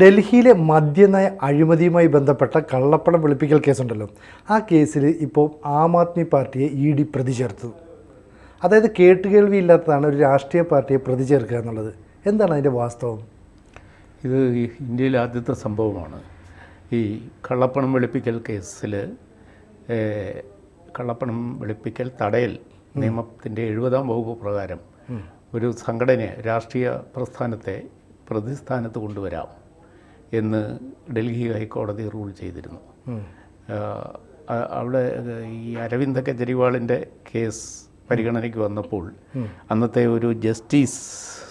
ഡൽഹിയിലെ മദ്യനയ അഴിമതിയുമായി ബന്ധപ്പെട്ട കള്ളപ്പണം വെളുപ്പിക്കൽ കേസുണ്ടല്ലോ. ആ കേസിൽ ഇപ്പോൾ ആം ആദ്മി പാർട്ടിയെ ഇ ഡി പ്രതി ചേർത്തു അതായത് കേട്ടുകേൾവിയില്ലാത്തതാണ് ഒരു രാഷ്ട്രീയ പാർട്ടിയെ പ്രതി ചേർക്കുക എന്നുള്ളത്. എന്താണ് അതിന്റെ വാസ്തവം? ഇത് ഇന്ത്യയിലെ ആദ്യത്തെ സംഭവമാണ്. ഈ കള്ളപ്പണം വെളുപ്പിക്കൽ കേസിൽ കള്ളപ്പണം വെളുപ്പിക്കൽ തടയൽ നിയമത്തിന്റെ എഴുപതാം വകുപ്പ് പ്രകാരം ഒരു സംഘടനയെ രാഷ്ട്രീയ പ്രസ്ഥാനത്തെ പ്രതിസ്ഥാനത്ത് കൊണ്ടുവരാം. എന്ന് ഡൽഹി ഹൈക്കോടതി റൂൾ ചെയ്തിരുന്നു. അവിടെ ഈ അരവിന്ദ കെജ്രിവാളിന്റെ കേസ് പരിഗണനയ്ക്ക് വന്നപ്പോൾ അന്നത്തെ ഒരു ജസ്റ്റിസ്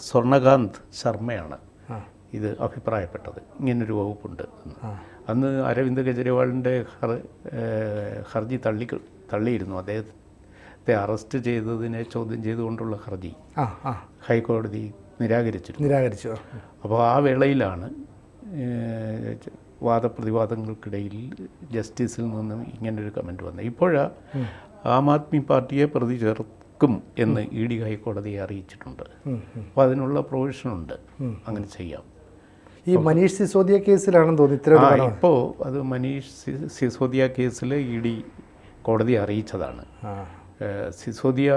സ്വർണകാന്ത് ശർമ്മയാണ് ഇത് അഭിപ്രായപ്പെട്ടത്. ഇങ്ങനൊരു വകുപ്പുണ്ട്. അന്ന് അരവിന്ദ് കെജ്രിവാളിന്റെ ഹർ ഹർജി തള്ളി തള്ളിയിരുന്നു. അദ്ദേഹത്തെ അറസ്റ്റ് ചെയ്തതിനെ ചോദ്യം ചെയ്തുകൊണ്ടുള്ള ഹർജി ഹൈക്കോടതി നിരാകരിച്ചിരുന്നു. നിരാകരിച്ചു. അപ്പോൾ ആ വേളയിലാണ് വാദപ്രതിവാദങ്ങൾക്കിടയിൽ ജസ്റ്റിസിൽ നിന്നും ഇങ്ങനൊരു കമന്റ് വന്നു. ഇപ്പോഴാ ആം ആദ്മി പാർട്ടിയെ പ്രതി ചേർക്കും എന്ന് ഇ ഡി ഹൈക്കോടതിയെ അറിയിച്ചിട്ടുണ്ട്. അപ്പോൾ അതിനുള്ള പ്രൊവിഷനുണ്ട് അങ്ങനെ ചെയ്യാം. ഈ മനീഷ് സിസോദിയ കേസിലാണെന്ന് തോന്നുന്നു ഇത്ര ഇപ്പോൾ അത് മനീഷ് സിസോദിയ കേസിൽ ഇ ഡി കോടതി അറിയിച്ചതാണ്. സിസോദിയ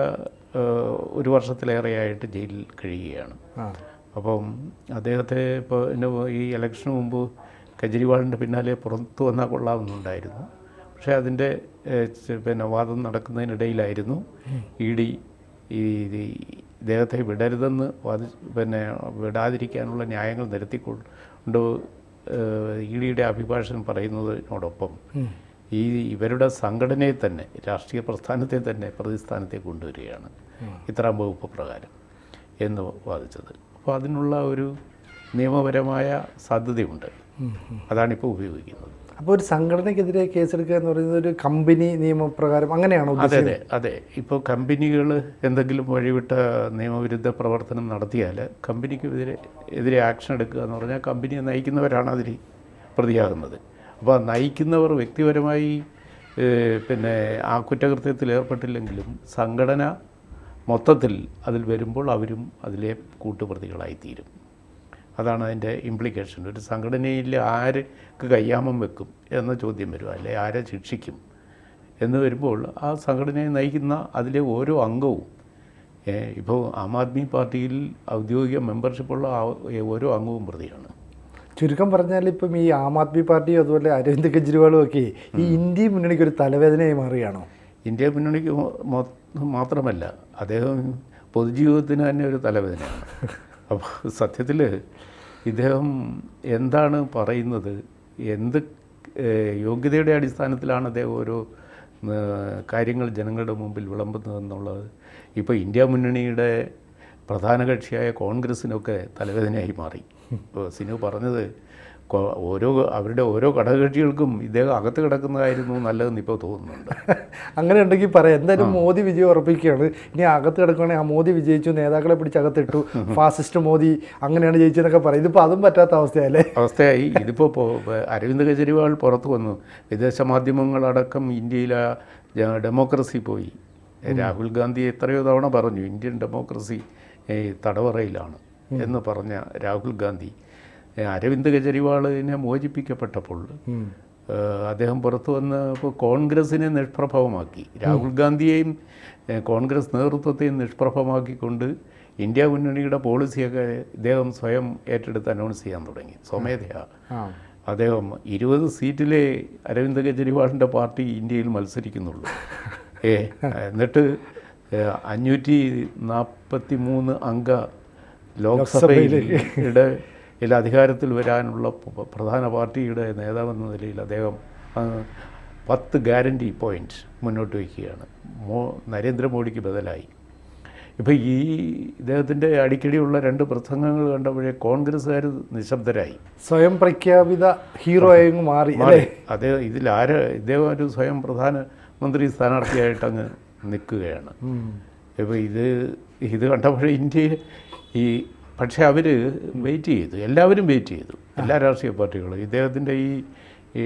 ഒരു വർഷത്തിലേറെയായിട്ട് ജയിലിൽ കഴിയുകയാണ്. അപ്പം അദ്ദേഹത്തെ ഇപ്പോൾ എന്റെ ഈ ഇലക്ഷന് മുമ്പ് കെജ്രിവാളിന്റെ പിന്നാലെ പുറത്തു വന്നാൽ കൊള്ളാമെന്നുണ്ടായിരുന്നു. പക്ഷേ അതിന്റെ പിന്നെ വാദം നടക്കുന്നതിനിടയിലായിരുന്നു ഇ ഡി ഈ ഇദ്ദേഹത്തെ വിടരുതെന്ന് വാദി പിന്നെ വിടാതിരിക്കാനുള്ള ന്യായങ്ങൾ നിരത്തിക്കൊണ്ട് ഇ ഡിയുടെ അഭിഭാഷകൻ പറയുന്നതിനോടൊപ്പം ഈ ഇവരുടെ സംഘടനയെ തന്നെ രാഷ്ട്രീയ പ്രസ്ഥാനത്തെ തന്നെ പ്രതിസ്ഥാനത്തെ കൊണ്ടുവരികയാണ് ഇത്രാം വകുപ്പ് പ്രകാരം എന്ന് വാദിച്ചത്. അപ്പോൾ അതിനുള്ള ഒരു നിയമപരമായ സാധ്യതയുണ്ട്. അതാണിപ്പോൾ ഉപയോഗിക്കുന്നത്. അപ്പോൾ ഒരു സംഘടനയ്ക്കെതിരെ കേസെടുക്കുക എന്ന് പറയുന്നത് ഒരു കമ്പനി നിയമപ്രകാരം അങ്ങനെയാണോ അതെ അതെ അതെ. ഇപ്പോൾ കമ്പനികൾ എന്തെങ്കിലും വഴിവിട്ട നിയമവിരുദ്ധ പ്രവർത്തനം നടത്തിയാൽ കമ്പനിക്കെതിരെ എതിരെ ആക്ഷൻ എടുക്കുക എന്ന് പറഞ്ഞാൽ കമ്പനിയെ നയിക്കുന്നവരാണ് അതിൽ പ്രതിയാകുന്നത്. അപ്പോൾ ആ നയിക്കുന്നവർ വ്യക്തിപരമായി പിന്നെ ആ കുറ്റകൃത്യത്തിൽ ഏർപ്പെട്ടില്ലെങ്കിലും സംഘടന മൊത്തത്തിൽ അതിൽ വരുമ്പോൾ അവരും അതിലെ കൂട്ടുപ്രതികളായിത്തീരും. അതാണ് അതിന്റെ ഇംപ്ലിക്കേഷൻ ഒരു സംഘടനയിൽ ആർക്ക് കയ്യാമം വെക്കും എന്ന ചോദ്യം വരും അല്ലെ ആരെ ശിക്ഷിക്കും എന്ന് വരുമ്പോൾ ആ സംഘടനയെ നയിക്കുന്ന അതിലെ ഓരോ അംഗവും ഇപ്പോൾ ആം ആദ്മി പാർട്ടിയിൽ ഔദ്യോഗിക മെമ്പർഷിപ്പുള്ള ഓരോ അംഗവും പ്രതിയാണ്. ചുരുക്കം പറഞ്ഞാൽ ഇപ്പം ഈ ആം ആദ്മി പാർട്ടിയും അതുപോലെ അരവിന്ദ് കെജ്രിവാളും ഒക്കെ ഈ ഇന്ത്യ മുന്നണിക്ക് ഒരു തലവേദനയായി മാറുകയാണോ? ഇന്ത്യ മുന്നണിക്ക് മാത്രമല്ല അദ്ദേഹം പൊതുജീവിതത്തിന് തന്നെ ഒരു തലവേദനയാണ്. അപ്പോൾ സത്യത്തിൽ ഇദ്ദേഹം എന്താണ് പറയുന്നത്? എന്ത് യോഗ്യതയുടെ അടിസ്ഥാനത്തിലാണ് അദ്ദേഹം ഓരോ കാര്യങ്ങൾ ജനങ്ങളുടെ മുമ്പിൽ വിളമ്പുന്നതെന്നുള്ളത് ഇപ്പോൾ ഇന്ത്യ മുന്നണിയുടെ പ്രധാന കക്ഷിയായ കോൺഗ്രസ്സിനൊക്കെ തലവേദനയായി മാറി. ഇപ്പോൾ സിനു പറഞ്ഞത് ഓരോ അവരുടെ ഓരോ ഘടകകക്ഷികൾക്കും ഇദ്ദേഹം അകത്ത് കിടക്കുന്നതായിരുന്നു നല്ലതെന്ന് ഇപ്പോൾ തോന്നുന്നുണ്ട്. അങ്ങനെ ഉണ്ടെങ്കിൽ പറയാം. എന്തായാലും മോദി വിജയം ഉറപ്പിക്കുകയാണ്. ഇനി അകത്ത് കിടക്കുകയാണെങ്കിൽ ആ മോദി വിജയിച്ചു നേതാക്കളെ പിടിച്ച് അകത്തിട്ടു ഫാസിസ്റ്റ് മോദി അങ്ങനെയാണ് ജയിച്ചതെന്നൊക്കെ പറയും. ഇതിപ്പോൾ അതും പറ്റാത്ത അവസ്ഥയല്ലേ? അവസ്ഥയായി. ഇതിപ്പോൾ അരവിന്ദ് കെജ്രിവാൾ പുറത്തു വന്നു. വിദേശ മാധ്യമങ്ങളടക്കം ഇന്ത്യയിലെ ഡെമോക്രസി പോയി. രാഹുൽ ഗാന്ധി എത്രയോ തവണ പറഞ്ഞു ഇന്ത്യൻ ഡെമോക്രസി തടവറയിലാണ് എന്ന് പറഞ്ഞ രാഹുൽ ഗാന്ധി. അരവിന്ദ് കെജ്രിവാളിനെ മോചിപ്പിക്കപ്പെട്ടപ്പോൾ അദ്ദേഹം പുറത്തു വന്ന് ഇപ്പോൾ കോൺഗ്രസിനെ നിഷ്പ്രഭവമാക്കി രാഹുൽ ഗാന്ധിയെയും കോൺഗ്രസ് നേതൃത്വത്തെയും നിഷ്പ്രഭമാക്കിക്കൊണ്ട് ഇന്ത്യ മുന്നണിയുടെ പോളിസിയൊക്കെ ഇദ്ദേഹം സ്വയം ഏറ്റെടുത്ത് അനൗൺസ് ചെയ്യാൻ തുടങ്ങി. സ്വമേധയാ. അദ്ദേഹം ഇരുപത് സീറ്റിലെ അരവിന്ദ് കെജ്രിവാളിന്റെ പാർട്ടി ഇന്ത്യയിൽ മത്സരിക്കുന്നുള്ളൂ. ഏ എന്നിട്ട് അഞ്ഞൂറ്റി നാൽപ്പത്തി മൂന്ന് അംഗ ലോക്സഭയുടെ യിൽ അധികാരത്തിൽ വരാനുള്ള പ്രധാന പാർട്ടിയുടെ നേതാവെന്ന നിലയിൽ അദ്ദേഹം പത്ത് ഗ്യാരണ്ടി പോയിന്റ് മുന്നോട്ട് വയ്ക്കുകയാണ്. മോ നരേന്ദ്രമോദിക്ക് ബദലായി. ഇപ്പോൾ ഈ ഇദ്ദേഹത്തിന്റെ അടിക്കടിയുള്ള രണ്ട് പ്രസംഗങ്ങൾ കണ്ടപ്പോഴേ കോൺഗ്രസ്സുകാർ നിശബ്ദരായി. സ്വയം പ്രഖ്യാപിത ഹീറോ ആയി മാറി അല്ലേ? മാറി അദ്ദേഹം ഇതിൽ ആര് ഇദ്ദേഹം ഒരു സ്വയം പ്രധാനമന്ത്രി സ്ഥാനാർത്ഥിയായിട്ട് അങ്ങ് നിൽക്കുകയാണ്. ഇപ്പോൾ ഇത് ഇത് കണ്ടപ്പോഴേ ഇന്ത്യയിൽ ഈ പക്ഷേ അവർ വെയിറ്റ് ചെയ്തു. എല്ലാവരും വെയിറ്റ് ചെയ്തു. എല്ലാ രാഷ്ട്രീയ പാർട്ടികളും. ഇദ്ദേഹത്തിന്റെ ഈ ഈ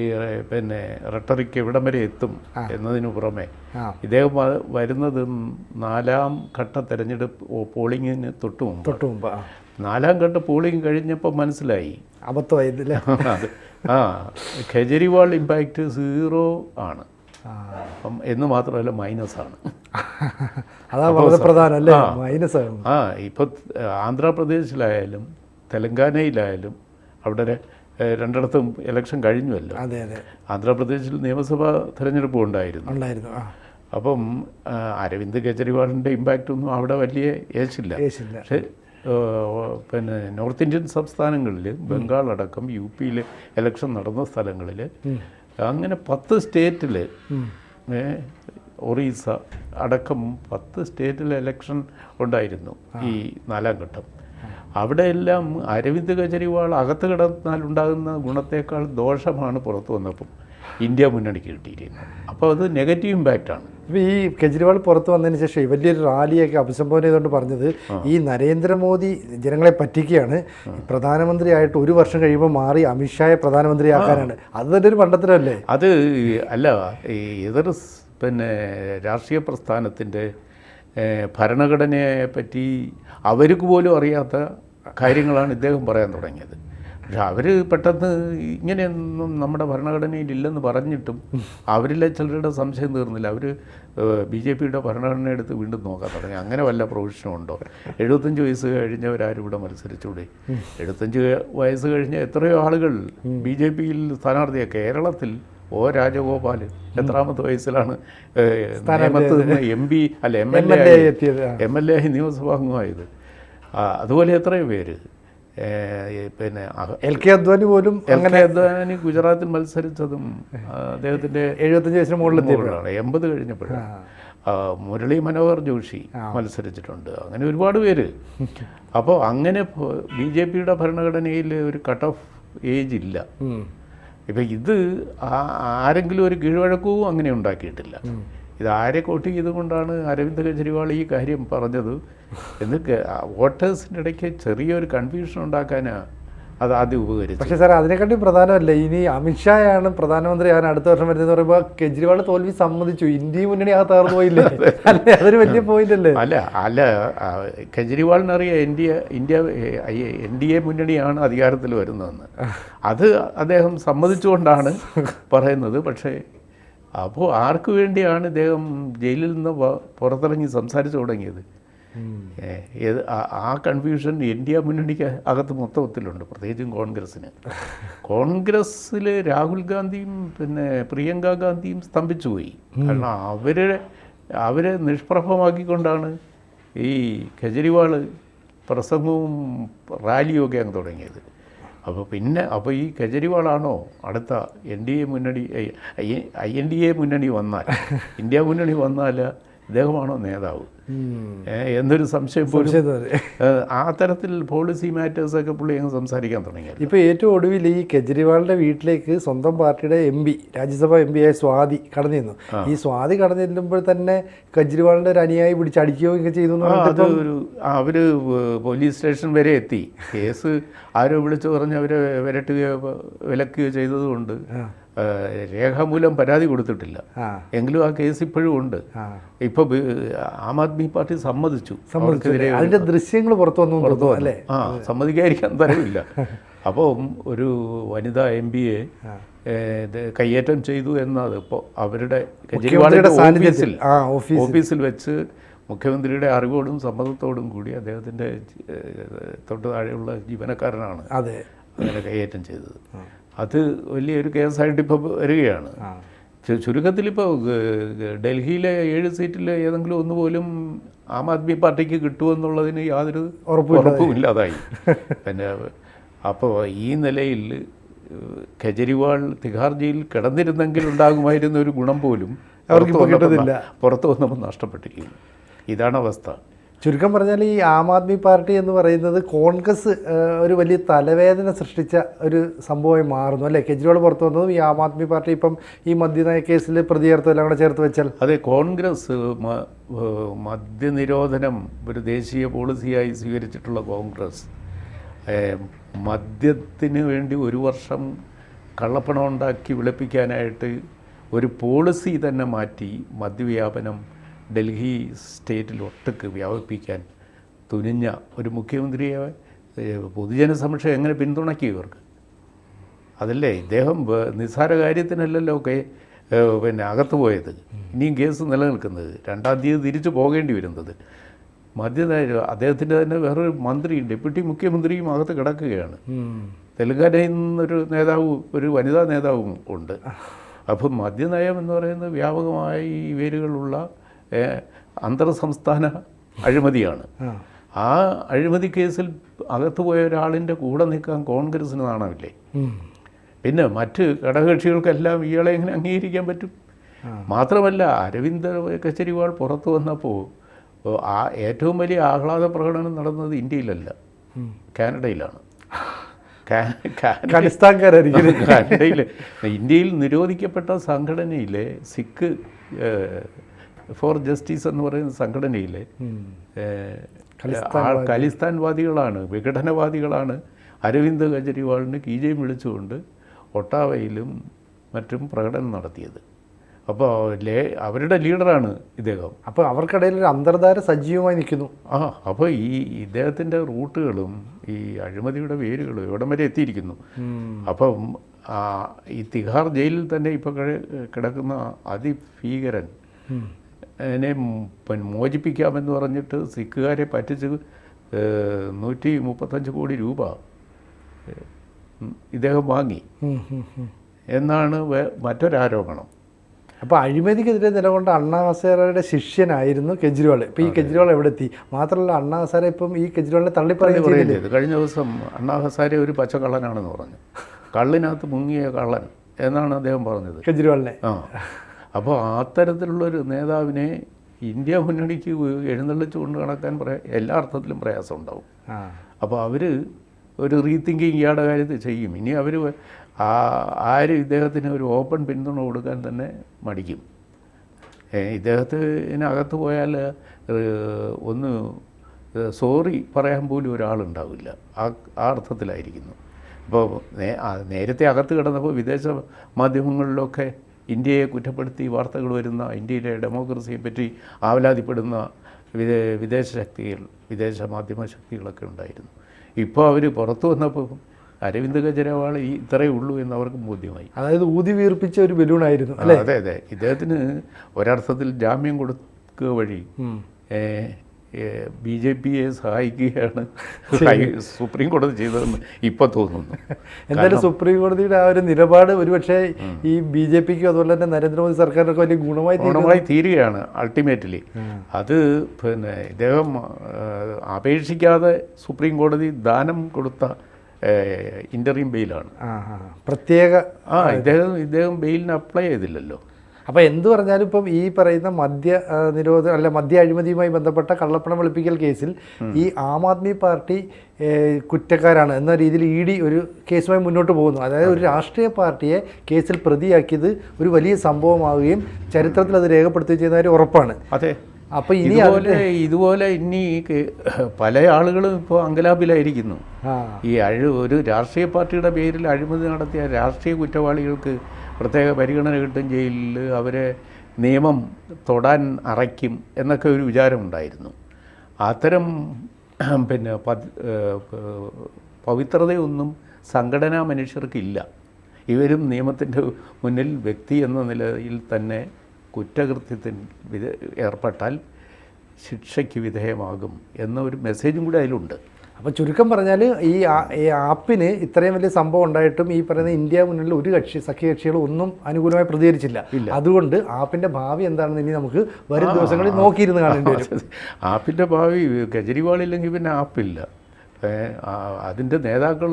പിന്നെ റട്ടറിക്ക് എവിടം വരെ എത്തും എന്നതിനു പുറമെ ഇദ്ദേഹം വരുന്നത് നാലാം ഘട്ട തെരഞ്ഞെടുപ്പ് പോളിങ്ങിന് തൊട്ട് മുമ്പ്. തൊട്ട് മുമ്പ് നാലാം ഘട്ട പോളിംഗ് കഴിഞ്ഞപ്പോൾ മനസ്സിലായി. അബദ്ധമായത് ആ കെജ്രിവാൾ ഇമ്പാക്റ്റ് സീറോ ആണ്. അപ്പം എന്ന് മാത്രമല്ല മൈനസ് ആണ് അതാ വളരെ പ്രധാനം അല്ലേ മൈനസ് ആണ് ആ ഇപ്പോൾ ആന്ധ്രാപ്രദേശിലായാലും തെലങ്കാനയിലായാലും അവിടെ രണ്ടിടത്തും ഇലക്ഷൻ കഴിഞ്ഞുവല്ലോ. അതെ അതെ. ആന്ധ്രാപ്രദേശിൽ നിയമസഭാ തെരഞ്ഞെടുപ്പ് ഉണ്ടായിരുന്നു. ഉണ്ടായിരുന്നു അപ്പം അരവിന്ദ് കെജ്രിവാളിന്റെ ഇമ്പാക്റ്റ് ഒന്നും അവിടെ വലിയ ഏശില്ല. പക്ഷേ പിന്നെ നോർത്ത് ഇന്ത്യൻ സംസ്ഥാനങ്ങളിൽ ബംഗാൾ അടക്കം യു പിയിൽ ഇലക്ഷൻ നടന്ന സ്ഥലങ്ങളിൽ അങ്ങനെ പത്ത് സ്റ്റേറ്റിൽ ഒറീസ അടക്കം പത്ത് സ്റ്റേറ്റിൽ ഇലക്ഷൻ ഉണ്ടായിരുന്നു ഈ നാലാം ഘട്ടം. അവിടെയെല്ലാം അരവിന്ദ് കെജ്രിവാൾ അകത്ത് കിടന്നാൽ ഉണ്ടാകുന്ന ഗുണത്തേക്കാൾ ദോഷമാണ് പുറത്തു വന്നപ്പം. ഇന്ത്യ മുന്നണിക്ക് കിട്ടിയിരിക്കുന്നത് അപ്പോൾ അത് നെഗറ്റീവ് ഇമ്പാക്റ്റാണ് ഇപ്പം ഈ കെജ്രിവാൾ പുറത്ത് വന്നതിന് ശേഷം വലിയൊരു റാലിയൊക്കെ അഭിസംബോധന ചെയ്തുകൊണ്ട് പറഞ്ഞത് ഈ നരേന്ദ്രമോദി ജനങ്ങളെ പറ്റിക്കുകയാണ്. പ്രധാനമന്ത്രിയായിട്ട് ഒരു വർഷം കഴിയുമ്പോൾ മാറി അമിത്ഷായെ പ്രധാനമന്ത്രിയാക്കാനാണ്. അത് തന്നെ ഒരു പണ്ടത്തിനല്ലേ അത് അല്ല ഈ എതിർ പിന്നെ രാഷ്ട്രീയ പ്രസ്ഥാനത്തിന്റെ ഭരണഘടനയെ പറ്റി അവർക്ക് പോലും അറിയാത്ത കാര്യങ്ങളാണ് ഇദ്ദേഹം പറയാൻ തുടങ്ങിയത്. പക്ഷെ അവർ പെട്ടെന്ന് ഇങ്ങനെയൊന്നും നമ്മുടെ ഭരണഘടനയിൽ ഇല്ലെന്ന് പറഞ്ഞിട്ടും അവരിലെ ചിലരുടെ സംശയം തീർന്നില്ല. അവർ ബി ജെ പിയുടെ ഭരണഘടന എടുത്ത് വീണ്ടും നോക്കാൻ തുടങ്ങി. അങ്ങനെ വല്ല പ്രൊവിഷനും ഉണ്ടോ? എഴുപത്തഞ്ച് വയസ്സ് കഴിഞ്ഞവരാരും ഇവിടെ മത്സരിച്ചൂടെ? എഴുപത്തഞ്ച് വയസ്സ് കഴിഞ്ഞ എത്രയോ ആളുകൾ ബി ജെ പിയിൽ സ്ഥാനാർത്ഥിയാണ് കേരളത്തിൽ ഓ രാജഗോപാൽ എത്രാമത്തെ വയസ്സിലാണ് നിയമത്ത് നിന്ന് എം പി അല്ല M L A. M L A ആയി. നിയമസഭാംഗമായത്. അതുപോലെ എത്രയോ പേര്. പിന്നെ എൽ കെ അദ്വാനി പോലും അങ്ങനെ അദ്വാനി ഗുജറാത്തിൽ മത്സരിച്ചതും അദ്ദേഹത്തിന്റെ എഴുപത്തഞ്ച് വയസ്സിന് മുകളിലെത്തിയപ്പോഴാണ്. എൺപത് കഴിഞ്ഞപ്പോഴാണ്. മുരളി മനോഹർ ജോഷി മത്സരിച്ചിട്ടുണ്ട്. അങ്ങനെ ഒരുപാട് പേര്. അപ്പോൾ അങ്ങനെ ബി ജെ പിയുടെ ഭരണഘടനയിൽ ഒരു കട്ട് ഓഫ് ഏജ് ഇല്ല. ഇപ്പം ഇത് ആരെങ്കിലും ഒരു കീഴ്വഴക്കവും അങ്ങനെ ഉണ്ടാക്കിയിട്ടില്ല. ഇത് ആരെ കോട്ട് ചെയ്തുകൊണ്ടാണ് അരവിന്ദ് കെജ്രിവാൾ ഈ കാര്യം പറഞ്ഞത്? എന്ന് വോട്ടേഴ്സിന്റെ ഇടയ്ക്ക് ചെറിയൊരു കൺഫ്യൂഷൻ ഉണ്ടാക്കാനാണ് അത് ആദ്യം ഉപകരിച്ചു പക്ഷേ സാർ അതിനെക്കാട്ടി പ്രധാനമല്ല ഇനി അമിത്ഷായാണ് പ്രധാനമന്ത്രി പ്രധാനമന്ത്രിയാണ് അടുത്ത വർഷം വരുന്നത് പറയുമ്പോൾ കെജ്രിവാൾ തോൽവി സമ്മതിച്ചു ഇന്ത്യ മുന്നണി ആ തകർന്നു പോയില്ലേ? അല്ലേ? അതൊരു വലിയ പോയിന്റ് അല്ലേ? അല്ല അല്ല കെജ്രിവാളിനറിയാം India India N D A മുന്നണിയാണ് അധികാരത്തിൽ വരുന്നതെന്ന്. അത് അദ്ദേഹം സമ്മതിച്ചുകൊണ്ടാണ് പറയുന്നത്. പക്ഷേ അപ്പോൾ ആർക്കു വേണ്ടിയാണ് ഇദ്ദേഹം ജയിലിൽ നിന്ന് പുറത്തിറങ്ങി സംസാരിച്ചു തുടങ്ങിയത്? ഏത് ആ- ആ കൺഫ്യൂഷൻ ഇന്ത്യ മുന്നണിക്ക് അകത്ത് മൊത്തത്തിലുണ്ട് പ്രത്യേകിച്ചും കോൺഗ്രസ്സിന്. കോൺഗ്രസ്സിൽ രാഹുൽ ഗാന്ധിയും പിന്നെ പ്രിയങ്ക ഗാന്ധിയും സ്തംഭിച്ചു പോയി. കാരണം അവരെ അവരെ നിഷ്പ്രഭമാക്കിക്കൊണ്ടാണ് ഈ കെജ്രിവാൾ പ്രസംഗവും റാലിയും ഒക്കെ അങ്ങ് തുടങ്ങിയത്. അപ്പോൾ പിന്നെ അപ്പോൾ ഈ കെജ്രിവാളാണോ അടുത്ത എൻ ഡി എ മുന്നണി ഐ എൻ ഡി എ മുന്നണി വന്നാൽ ഇന്ത്യ മുന്നണി വന്നാൽ ഇദ്ദേഹമാണോ നേതാവ്? എന്നൊരു സംശയം പോലും ആ തരത്തിൽ പോളിസി മാറ്റേഴ്സ് ഒക്കെ പുള്ളി അങ്ങ് സംസാരിക്കാൻ തുടങ്ങി ഇപ്പൊ ഏറ്റവും ഒടുവിൽ ഈ കെജ്രിവാളിന്റെ വീട്ടിലേക്ക് സ്വന്തം പാർട്ടിയുടെ M P Rajya Sabha M P ആയ സ്വാതി കടന്നു ചെന്നു. ഈ സ്വാതി കടന്നു ചെല്ലുമ്പോൾ തന്നെ കെജ്രിവാളിന്റെ ഒരു അനുയായി പിടിച്ചടിക്കുകയൊക്കെ ചെയ്തു എന്ന് ആ, പറഞ്ഞിട്ട് അത് ഒരു അവർ അവർ പോലീസ് സ്റ്റേഷൻ വരെ എത്തി. കേസ് ആരോ വിളിച്ചു പറഞ്ഞ് അവരെ വിരട്ടുകയോ വിലക്കുകയോ ചെയ്തതുകൊണ്ട് രേഖാമൂലം പരാതി കൊടുത്തിട്ടില്ല. എങ്കിലും ആ കേസ് ഇപ്പോഴും ഉണ്ട്. ഇപ്പൊ ആം ആദ്മി പാർട്ടി സമ്മതിച്ചു. അതിന്റെ ദൃശ്യങ്ങൾ പുറത്തു വന്നു അല്ലേ? ആ സമ്മതിക്കാതിരിക്കാൻ തരവില്ല അപ്പം ഒരു വനിതാ എം പിയെ കയ്യേറ്റം ചെയ്തു എന്നത് ഇപ്പോൾ അവരുടെ കെജ്രിവാളിന്റെ സാന്നിധ്യത്തിൽ. ഓഫീസിൽ വെച്ച് മുഖ്യമന്ത്രിയുടെ അറിവോടും സമ്മതത്തോടും കൂടി അദ്ദേഹത്തിന്റെ തൊട്ട് താഴെയുള്ള ജീവനക്കാരനാണ് അതെ. അങ്ങനെ കൈയേറ്റം ചെയ്തത്. അത് വലിയൊരു കേസായിട്ട് ഇപ്പോൾ വരികയാണ്. ചുരുക്കത്തിൽ ഇപ്പോൾ ഡൽഹിയിലെ ഏഴ് സീറ്റിൽ ഏതെങ്കിലും ഒന്ന് പോലും ആം ആദ്മി പാർട്ടിക്ക് കിട്ടുമെന്നുള്ളതിന് യാതൊരു ഉറപ്പുമില്ലാതായി. പിന്നെ അപ്പോൾ ഈ നിലയിൽ കെജ്രിവാൾ തിഹാർ ജയിൽ കിടന്നിരുന്നെങ്കിൽ ഉണ്ടാകുമായിരുന്ന ഒരു ഗുണം പോലും അവർക്ക് പുറത്തു വന്നപ്പോൾ കിട്ടുന്നില്ല. പുറത്ത് വന്നപ്പോൾ നഷ്ടപ്പെട്ടിരിക്കുന്നു. ഇതാണ് അവസ്ഥ. ചുരുക്കം പറഞ്ഞാൽ ഈ ആം ആദ്മി പാർട്ടി എന്ന് പറയുന്നത് കോൺഗ്രസ് ഒരു വലിയ തലവേദന സൃഷ്ടിച്ച ഒരു സംഭവമായി മാറുന്നു. അല്ലേ? കെജ്രിവാൾ പുറത്തു വന്നതും ഈ ആം ആദ്മി പാർട്ടി ഇപ്പം ഈ മദ്യനയ കേസിൽ പ്രതി ചേർത്തും എല്ലാം കൂടെ ചേർത്ത് വെച്ചാൽ. അതെ കോൺഗ്രസ് മദ്യനിരോധനം ഒരു ദേശീയ പോളിസിയായി സ്വീകരിച്ചിട്ടുള്ള കോൺഗ്രസ് മദ്യത്തിന് വേണ്ടി ഒരു വർഷം കള്ളപ്പണം ഉണ്ടാക്കി വിളപ്പിക്കാനായിട്ട് ഒരു പോളിസി തന്നെ മാറ്റി മദ്യവ്യാപനം ഡൽഹി സ്റ്റേറ്റിൽ ഒട്ടക്ക് വ്യാപിപ്പിക്കാൻ തുനിഞ്ഞ ഒരു മുഖ്യമന്ത്രിയെ പൊതുജന സംരക്ഷണം എങ്ങനെ പിന്തുണയ്ക്കും ഇവർക്ക്? അതല്ലേ ഇദ്ദേഹം നിസ്സാര കാര്യത്തിനല്ലല്ലോ ഒക്കെ പിന്നെ അകത്ത് പോയത്. ഇനിയും കേസ് നിലനിൽക്കുന്നത്. രണ്ടാം തീയതി തിരിച്ചു പോകേണ്ടി വരുന്നത്. മധ്യനയ അദ്ദേഹത്തിന്റെ തന്നെ വേറൊരു മന്ത്രിയും ഡെപ്യൂട്ടി മുഖ്യമന്ത്രിയും അകത്ത് കിടക്കുകയാണ്. തെലുങ്കാനയിൽ നിന്നൊരു നേതാവ് ഒരു വനിതാ നേതാവും ഉണ്ട്. അപ്പം മദ്യനയം എന്ന് പറയുന്നത് വ്യാപകമായി വേരുകളുള്ള അന്തർ സംസ്ഥാന അഴിമതിയാണ്. ആ. അഴിമതി കേസിൽ അകത്ത് പോയ ഒരാളിന്റെ കൂടെ നിൽക്കാൻ കോൺഗ്രസിന് നാണമില്ലേ? പിന്നെ മറ്റ് ഘടകകക്ഷികൾക്കെല്ലാം ഇയാളെ എങ്ങനെ അംഗീകരിക്കാൻ പറ്റും? മാത്രമല്ല അരവിന്ദ് കെജ്രിവാൾ പുറത്തു വന്നപ്പോൾ ആ ഏറ്റവും വലിയ ആഹ്ലാദ പ്രകടനം നടന്നത് ഇന്ത്യയിലല്ല കാനഡയിലാണ്. കാനഡയിൽ ഇന്ത്യയിൽ നിരോധിക്കപ്പെട്ട സംഘടനയിലെ സിഖ് ഫോർ ജസ്റ്റിസ് എന്ന് പറയുന്ന സംഘടനയിലെ ഖലിസ്ഥാൻവാദികളാണ് വിഘടനവാദികളാണ്. അരവിന്ദ് കെജ്രിവാളിന് കീജയും വിളിച്ചുകൊണ്ട് ഒട്ടാവയിലും മറ്റും പ്രകടനം നടത്തിയത്. അപ്പോൾ ലേ അവരുടെ ലീഡറാണ് ഇദ്ദേഹം. അപ്പോൾ അവർക്കിടയിൽ ഒരു അന്തർധാര സജീവമായി നിൽക്കുന്നു. ആ അപ്പോൾ ഈ ഇദ്ദേഹത്തിന്റെ റൂട്ടുകളും ഈ അഴിമതിയുടെ വേരുകളും എവിടം വരെ എത്തിയിരിക്കുന്നു. അപ്പം ഈ തിഹാർ ജയിലിൽ തന്നെ ഇപ്പോൾ കിടക്കുന്ന അതിഭീകരൻ എന്നെ പിന്നെ മോചിപ്പിക്കാമെന്ന് പറഞ്ഞിട്ട് സിഖുകാരെ പറ്റിച്ച് നൂറ്റി മുപ്പത്തഞ്ച് കോടി രൂപ ഇദ്ദേഹം വാങ്ങി. എന്നാണ് മറ്റൊരാരോപണം. അപ്പോൾ അഴിമതിക്കെതിരെ നിലകൊണ്ട അണ്ണാ ഹസാരയുടെ ശിഷ്യനായിരുന്നു കെജ്രിവാൾ. ഇപ്പോൾ ഈ കെജ്രിവാൾ എവിടെ എത്തി? മാത്രമല്ല അണ്ണാ ഹസാര ഇപ്പം ഈ കെജ്രിവാളിനെ തള്ളി പറയുകയും പറയുകയും ചെയ്തു. കഴിഞ്ഞ ദിവസം അണ്ണാ ഹസാരെ ഒരു പച്ചക്കള്ളനാണെന്ന് പറഞ്ഞു. കള്ളിനകത്ത് മുങ്ങിയ കള്ളൻ എന്നാണ് അദ്ദേഹം പറഞ്ഞത്. കെജ്രിവാളിനെ. ആ. അപ്പോൾ അത്തരത്തിലുള്ളൊരു നേതാവിനെ ഇന്ത്യ മുന്നണിക്ക് എഴുന്നള്ളിച്ച് കൊണ്ട് നടക്കാൻ പ്രയാ എല്ലാ അർത്ഥത്തിലും പ്രയാസം ഉണ്ടാവും അപ്പോൾ അവർ ഒരു റീതിങ്കിങ് ഇയാളുടെ കാര്യത്തിൽ ചെയ്യും. ഇനി അവർ ആ ആരും ഇദ്ദേഹത്തിന് ഒരു ഓപ്പൺ പിന്തുണ കൊടുക്കാൻ തന്നെ മടിക്കും. ഇദ്ദേഹത്തിനകത്ത് പോയാൽ ഒന്ന് സോറി പറയാൻ പോലും ഒരാളുണ്ടാവില്ല. ആ ആ അർത്ഥത്തിലായിരിക്കുന്നു. അപ്പോൾ നേരത്തെ അകത്ത് കിടന്നപ്പോൾ വിദേശ മാധ്യമങ്ങളിലൊക്കെ ഇന്ത്യയെ കുറ്റപ്പെടുത്തി വാർത്തകൾ വരുന്ന ഇന്ത്യയിലെ ഡെമോക്രസിയെ പറ്റി ആവലാതിപ്പെടുന്ന വിദേ വിദേശ ശക്തികൾ വിദേശ മാധ്യമ ശക്തികളൊക്കെ ഉണ്ടായിരുന്നു. ഇപ്പോൾ അവർ പുറത്തു വന്നപ്പോൾ അരവിന്ദ് കെജ്രിവാൾ ഈ ഇത്രയേ ഉള്ളൂ എന്ന് അവർക്ക് ബോധ്യമായി. അതായത് ഊതി വീർപ്പിച്ച ഒരു ബലൂണായിരുന്നു അതെ അതെ. ഇദ്ദേഹത്തിന് ഒരർത്ഥത്തിൽ ജാമ്യം കൊടുക്കുക വഴി ബി ജെ പിയെ സഹായിക്കുകയാണ് സുപ്രീം കോടതി ചെയ്തതെന്ന് ഇപ്പോൾ തോന്നുന്നു. എന്തായാലും സുപ്രീം കോടതിയുടെ ആ ഒരു നിലപാട് ഒരുപക്ഷെ ഈ ബി ജെ പിക്കും അതുപോലെ തന്നെ നരേന്ദ്രമോദി സർക്കാരിനൊക്കെ വലിയ ഗുണമായി ഗുണമായി തീരുകയാണ് അൾട്ടിമേറ്റ്ലി അത് പിന്നെ ഇദ്ദേഹം അപേക്ഷിക്കാതെ സുപ്രീം കോടതി ദാനം കൊടുത്ത ഇന്റർവ്യൂ ബെയിലാണ് പ്രത്യേക ആ ഇദ്ദേഹം ഇദ്ദേഹം ബെയിലിന് അപ്ലൈ ചെയ്തില്ലല്ലോ. അപ്പോൾ എന്ത് പറഞ്ഞാലും ഇപ്പം ഈ പറയുന്ന മദ്യ നിരോധ അല്ല മദ്യ അഴിമതിയുമായി ബന്ധപ്പെട്ട കള്ളപ്പണം വെളുപ്പിക്കൽ കേസിൽ ഈ ആം ആദ്മി പാർട്ടി കുറ്റക്കാരാണ് എന്ന രീതിയിൽ ഇ ഡി ഒരു കേസുമായി മുന്നോട്ട് പോകുന്നു. അതായത് ഒരു രാഷ്ട്രീയ പാർട്ടിയെ കേസിൽ പ്രതിയാക്കിയത് ഒരു വലിയ സംഭവമാവുകയും ചരിത്രത്തിൽ അത് രേഖപ്പെടുത്തുകയും ചെയ്യുന്ന കാര്യം ഉറപ്പാണ്. അതെ. അപ്പോൾ ഇനി ഇതുപോലെ ഇതുപോലെ ഇനി പല ആളുകളും ഇപ്പോൾ അങ്കലാപ്പിലായിരിക്കുന്നു ഈ അഴി ഒരു രാഷ്ട്രീയ പാർട്ടിയുടെ പേരിൽ അഴിമതി നടത്തിയ രാഷ്ട്രീയ കുറ്റവാളികൾക്ക് പ്രത്യേക പരിഗണന കിട്ടും ജയിലിൽ അവരെ നിയമം തൊടാൻ അറയ്ക്കും എന്നൊക്കെ ഒരു വിചാരമുണ്ടായിരുന്നു. അത്തരം പിന്നെ പവിത്രതയൊന്നും സംഘടനാ മനുഷ്യർക്കില്ല. ഇവരും നിയമത്തിന്റെ മുന്നിൽ വ്യക്തി എന്ന നിലയിൽ തന്നെ കുറ്റകൃത്യത്തിൽ വിധ ഏർപ്പെട്ടാൽ ശിക്ഷയ്ക്ക് വിധേയമാകും എന്നൊരു മെസ്സേജും കൂടി അതിലുണ്ട്. അപ്പോൾ ചുരുക്കം പറഞ്ഞാൽ ഈ ഈ ആപ്പിന് ഇത്രയും വലിയ സംഭവം ഉണ്ടായിട്ടും ഈ പറയുന്ന ഇന്ത്യ മുന്നിൽ ഒരു കക്ഷി സഖ്യകക്ഷികളും ഒന്നും അനുകൂലമായി പ്രതികരിച്ചില്ല. അതുകൊണ്ട് ആപ്പിന്റെ ഭാവി എന്താണെന്ന് ഇനി നമുക്ക് വരും ദിവസങ്ങളിൽ നോക്കിയിരുന്ന് കാണേണ്ടി വരും. ആപ്പിന്റെ ഭാവി കെജ്രിവാൾ ഇല്ലെങ്കിൽ പിന്നെ ആപ്പില്ല. അതിന്റെ നേതാക്കൾ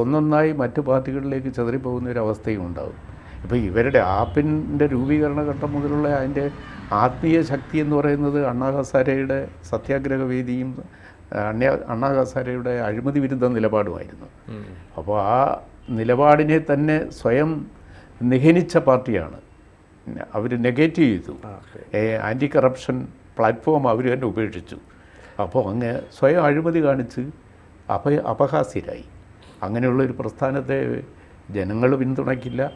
ഒന്നൊന്നായി മറ്റു പാർട്ടികളിലേക്ക് ചെതറിപ്പോകുന്ന ഒരു അവസ്ഥയും ഉണ്ടാകും ഇപ്പോൾ ഇവരുടെ ആപ്പിന്റെ രൂപീകരണ ഘട്ടം മുതലുള്ള അതിന്റെ ആത്മീയ ശക്തി എന്ന് പറയുന്നത് അണ്ണാ ഹസാരയുടെ സത്യാഗ്രഹ വേദിയും അണ്ണ അണ്ണാ ഹസാരയുടെ അഴിമതി വിരുദ്ധ നിലപാടുമായിരുന്നു. അപ്പോൾ ആ നിലപാടിനെ തന്നെ സ്വയം നിഹനിച്ച പാർട്ടിയാണ്. അവർ നെഗറ്റീവ് ചെയ്തു. ആന്റി കറപ്ഷൻ പ്ലാറ്റ്ഫോം അവർ തന്നെ ഉപേക്ഷിച്ചു. അപ്പോൾ അങ്ങ് സ്വയം അഴിമതി കാണിച്ച് അപ അപഹാസ്യരായി. അങ്ങനെയുള്ള ഒരു പ്രസ്ഥാനത്തെ ജനങ്ങൾ പിന്തുണയ്ക്കില്ല.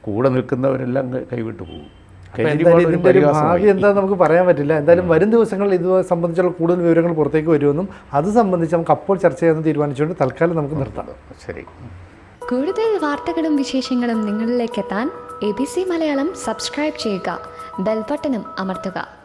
കൂടെ നിൽക്കുന്നവരെല്ലാം കൈവിട്ടു പോകും. എന്തായാലും ഒരു ഭാവി എന്താ എന്താണെന്ന് നമുക്ക് പറയാൻ പറ്റില്ല. എന്തായാലും വരും ദിവസങ്ങളിൽ ഇത് സംബന്ധിച്ചുള്ള കൂടുതൽ വിവരങ്ങൾ പുറത്തേക്ക് വരുമെന്നും അത് സംബന്ധിച്ച് നമുക്ക് അപ്പോൾ ചർച്ച ചെയ്യാമെന്ന് തീരുമാനിച്ചുകൊണ്ട് തൽക്കാലം നമുക്ക് നിർത്താം. ശരി. കൂടുതൽ വാർത്തകളും വിശേഷങ്ങളും നിങ്ങളിലേക്ക് എത്താൻ A B C Malayalam subscribe ചെയ്യുക. ബെൽബട്ടനും അമർത്തുക.